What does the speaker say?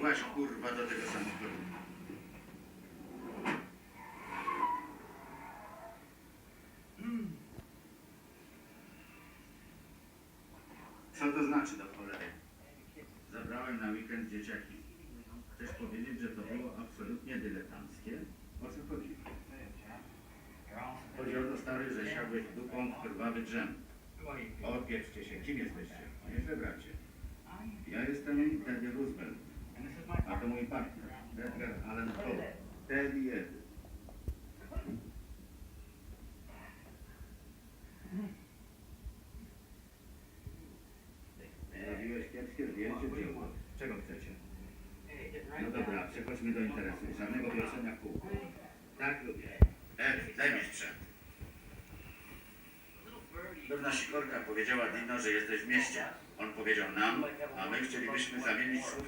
Właź kurwa do tego samochodu. Co to znaczy do cholery? Zabrałem na weekend dzieciaki. Chcesz powiedzieć, że to było absolutnie dyletanckie? O co chodzi? Chodzi o to stary, że siadłeś dupą w krwawy drzem. Odpieprzcie się, kim jesteście? Nieźle bracie. Ja jestem Teddy Roosevelt, L1. Zrobiłeś kiepskie zdjęcie dzieło. Czego chcecie? No dobra, przechodźmy do interesu. Żadnego wioszenia w kółku. Tak lubię. Ed, daj mi sprzęt. Pewna sikorka powiedziała Dino, że jesteś w mieście. On powiedział nam, a my chcielibyśmy zamienić słów